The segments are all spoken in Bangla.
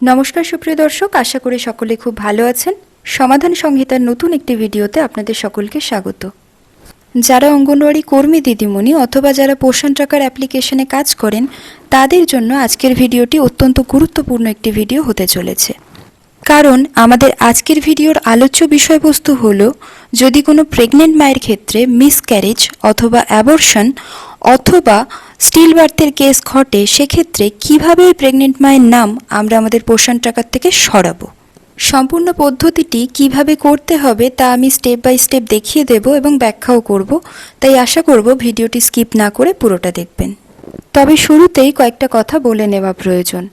নমস্কার, সুপ্রিয় দর্শক। আশা করি সকলে খুব ভালো আছেন। সমাধান সংহিতার নতুন একটি ভিডিওতে আপনাদের সকলকে স্বাগত। যারা অঙ্গনওয়াড়ি কর্মী দিদিমণি অথবা যারা পোষণ টাকার অ্যাপ্লিকেশনে কাজ করেন, তাদের জন্য আজকের ভিডিওটি অত্যন্ত গুরুত্বপূর্ণ একটি ভিডিও হতে চলেছে। কারণ আমাদের আজকের ভিডিওর আলোচ্য বিষয়বস্তু হলো, যদি কোনো প্রেগনেন্ট মায়ের ক্ষেত্রে মিসক্যারেজ অথবা অ্যাবর্শন অথবা স্টিল বার্থের কেস ঘটে, সেক্ষেত্রে কীভাবে ওই প্রেগনেন্ট মায়ের নাম আমরা আমাদের পোষণ টাকার থেকে সরাবো? সম্পূর্ণ পদ্ধতিটি কীভাবে করতে হবে তা আমি স্টেপ বাই স্টেপ দেখিয়ে দেব এবং ব্যাখ্যাও করব। তাই আশা করব ভিডিওটি স্কিপ না করে পুরোটা দেখবেন। তবে শুরুতেই কয়েকটা কথা বলে নেওয়া প্রয়োজন।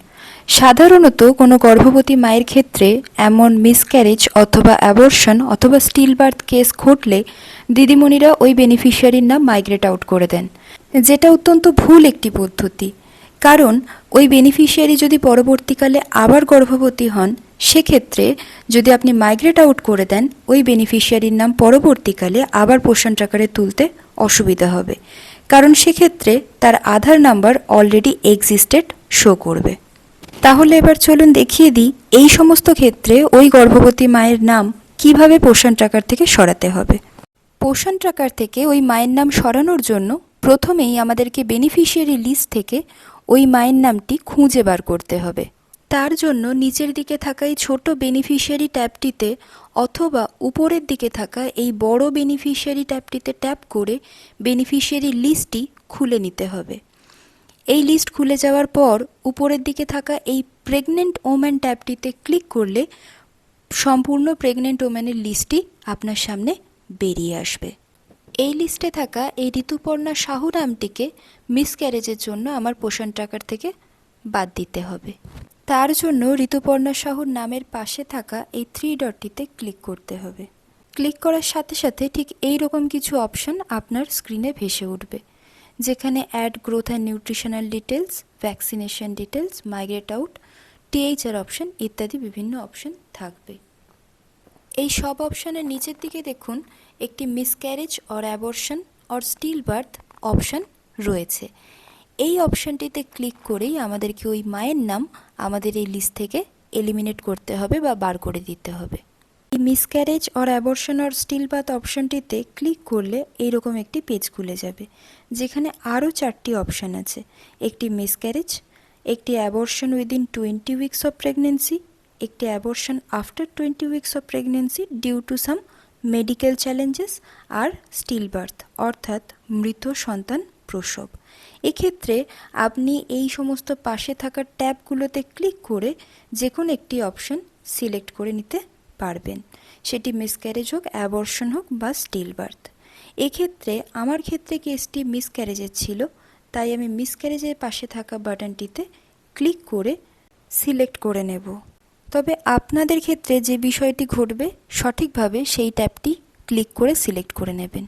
সাধারণত কোনো গর্ভবতী মায়ের ক্ষেত্রে এমন মিসক্যারেজ অথবা অ্যাবর্শন অথবা স্টিল বার্থ কেস ঘটলে দিদিমণিরা ওই বেনিফিশিয়ারির নাম মাইগ্রেট আউট করে দেন। যেটা অত্যন্ত ভুল একটি পদ্ধতি। কারণ ওই বেনিফিশিয়ারি যদি পরবর্তীকালে আবার গর্ভবতী হন, সেক্ষেত্রে যদি আপনি মাইগ্রেট আউট করে দেন, ওই বেনিফিশিয়ারির নাম পরবর্তীকালে আবার পোষণ ট্রাকারে তুলতে অসুবিধা হবে। কারণ সেক্ষেত্রে তার Aadhaar number already existed show করবে। তাহলে এবার চলুন দেখিয়ে দিই এই সমস্ত ক্ষেত্রে ওই গর্ভবতী মায়ের নাম কীভাবে পোষণ ট্রাকার থেকে সরাতে হবে। পোষণ ট্রাকার থেকে ওই মায়ের নাম সরানোর জন্য প্রথমেই আমাদেরকে বেনিফিশিয়ারি লিস্ট থেকে ওই মায়ের নামটি খুঁজে বার করতে হবে। তার জন্য নিচের দিকে থাকা এই ছোট বেনিফিশিয়ারি ট্যাবটিতে অথবা উপরের দিকে থাকা এই বড় বেনিফিশিয়ারি ট্যাবটিতে ট্যাপ করে বেনিফিশিয়ারি লিস্টটি খুলে নিতে হবে। এই লিস্ট খুলে যাওয়ার পর উপরের দিকে থাকা এই প্রেগনেন্ট ওম্যান ট্যাবটিতে ক্লিক করলে সম্পূর্ণ প্রেগনেন্ট ওম্যানের লিস্টটি আপনার সামনে বেরিয়ে আসবে। এই লিস্টে থাকা এই ঋতুপর্ণা সাহু নামটিকে মিসক্যারেজের জন্য আমার পোষণ ট্রাকার থেকে বাদ দিতে হবে। তার জন্য ঋতুপর্ণা সাহুর নামের পাশে থাকা এই থ্রি ডটটিতে ক্লিক করতে হবে। ক্লিক করার সাথে সাথে ঠিক এই রকম কিছু অপশন আপনার স্ক্রিনে ভেসে উঠবে। যেখানে add growth and nutritional details vaccination details migrate out THR option ইত্যাদি বিভিন্ন অপশন থাকবে। এই সব অপশনের নিচের দিকে দেখুন, একটি miscarriage or abortion or still birth option রয়েছে। এই অপশনটিতে ক্লিক করেই আমাদেরকে ওই মায়ের নাম আমাদের এই লিস্ট থেকে এলিমিনেট করতে হবে বা বার করে দিতে হবে। এই miscarriage or abortion or still birth অপশনটিতে ক্লিক করলে এইরকম একটি পেজ খুলে যাবে, যেখানে আরও চারটি অপশন আছে। একটি মিসক্যারেজ একটি abortion within twenty weeks of pregnancy একটি abortion after twenty weeks of pregnancy due to some medical challenges R still birth অর্থাৎ মৃত সন্তান প্রসব। এক্ষেত্রে আপনি এই সমস্ত পাশে থাকা ট্যাবগুলোতে ক্লিক করে যে কোনো একটি অপশন সিলেক্ট করে নিতে পারবেন। সেটি মিসক্যারেজ হোক অ্যাবর্শন হোক বা স্টিল বার্থ এক্ষেত্রে, আমার ক্ষেত্রে কেসটি মিসক্যারেজের ছিল? তাই আমি মিসক্যারেজের পাশে থাকা বাটনটিতে ক্লিক করে সিলেক্ট করে নেব। তবে আপনাদের ক্ষেত্রে যে বিষয়টি ঘটবে, সঠিকভাবে সেই ট্যাবটি ক্লিক করে সিলেক্ট করে নেবেন।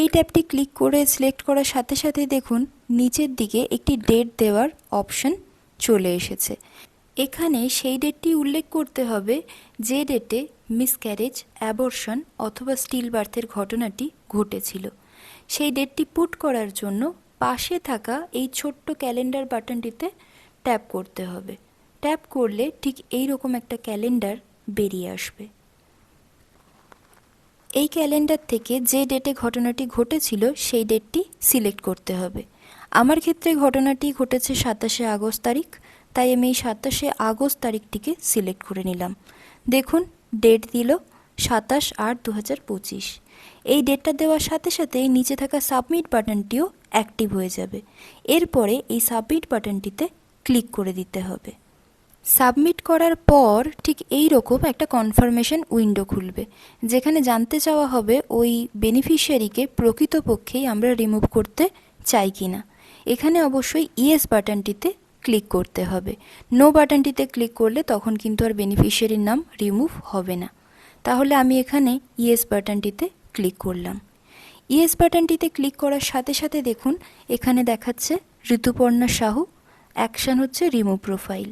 এই ট্যাবটি ক্লিক করে সিলেক্ট করার সাথে সাথে দেখুন, নিচের দিকে একটি ডেট দেওয়ার অপশন চলে এসেছে। এখানে সেই ডেটটি উল্লেখ করতে হবে যে ডেটে মিসক্যারেজ অ্যাবর্শন অথবা স্টিল বার্থের ঘটনাটি ঘটেছিল। সেই ডেটটি পুট করার জন্য পাশে থাকা এই ছোট্ট ক্যালেন্ডার বাটনটিতে ট্যাপ করতে হবে। ট্যাপ করলে ঠিক এই রকম একটা ক্যালেন্ডার বেরিয়ে আসবে। এই ক্যালেন্ডার থেকে যে ডেটে ঘটনাটি ঘটেছিল, সেই ডেটটি সিলেক্ট করতে হবে। আমার ক্ষেত্রে ঘটনাটি ঘটেছে সাতাশে আগস্ট তারিখ। তাই আমি এই সাতাশে আগস্ট তারিখটিকে সিলেক্ট করে নিলাম। দেখুন, ডেট দিল সাতাশ আট দু হাজার পঁচিশ। এই ডেটটা দেওয়ার সাথে সাথে নিচে থাকা সাবমিট বাটনটিও অ্যাক্টিভ হয়ে যাবে। এরপরে এই সাবমিট বাটনটিতে ক্লিক করে দিতে হবে। সাবমিট করার পর ঠিক এই রকম একটা কনফার্মেশন উইন্ডো খুলবে, যেখানে জানতে চাওয়া হবে ওই বেনিফিশিয়ারিকে প্রকৃতপক্ষেই আমরা রিমুভ করতে চাই কি না এখানে অবশ্যই ইয়েস বাটনটিতে ক্লিক করতে হবে। নো বাটনটিতে ক্লিক করলে তখন কিন্তু আর বেনিফিশিয়ারির নাম রিমুভ হবে না। তাহলে আমি এখানে ইয়েস বাটনটিতে ক্লিক করলাম। ইয়েস বাটনটিতে ক্লিক করার সাথে সাথে দেখুন, এখানে দেখাচ্ছে ঋতুপর্ণা সাহু অ্যাকশান হচ্ছে রিমুভ প্রোফাইল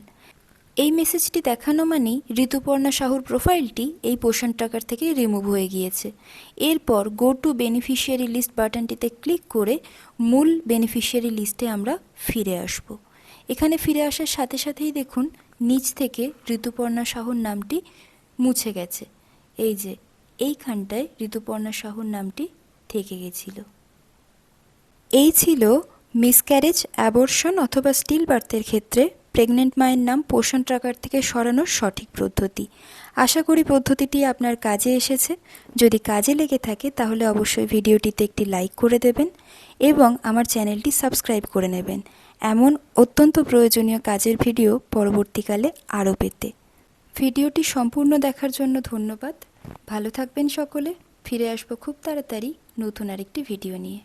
এই মেসেজটি দেখানো মানেই ঋতুপর্ণা সাহুর প্রোফাইলটি এই পোষণ টাকার থেকে রিমুভ হয়ে গিয়েছে। এরপর গো টু বেনিফিশিয়ারি লিস্ট বাটনটিতে ক্লিক করে মূল বেনিফিশিয়ারি লিস্টে আমরা ফিরে আসব। এখানে ফিরে আসার সাথে সাথেই দেখুন নিচ থেকে ঋতুপর্ণা সাহুর নামটি মুছে গেছে। এই যে, এইখানটায় ঋতুপর্ণা সাহুর নামটি থেকে গেছিল। এই ছিল মিসক্যারেজ, অ্যাবর্শন অথবা স্টিল বার্থের ক্ষেত্রে প্রেগনেন্ট মায়ের নাম পোষণ ট্রাকার থেকে সরানোর সঠিক পদ্ধতি। আশা করি পদ্ধতিটি আপনার কাজে এসেছে। যদি কাজে লেগে থাকে, তাহলে অবশ্যই ভিডিওটিতে একটি লাইক করে দেবেন এবং আমার চ্যানেলটি সাবস্ক্রাইব করে নেবেন। এমন অত্যন্ত প্রয়োজনীয় কাজের ভিডিও পরবর্তীকালে আরও পেতে। ভিডিওটি সম্পূর্ণ দেখার জন্য ধন্যবাদ। ভালো থাকবেন সকলে। ফিরে আসব খুব তাড়াতাড়ি নতুন আরেকটি ভিডিও নিয়ে।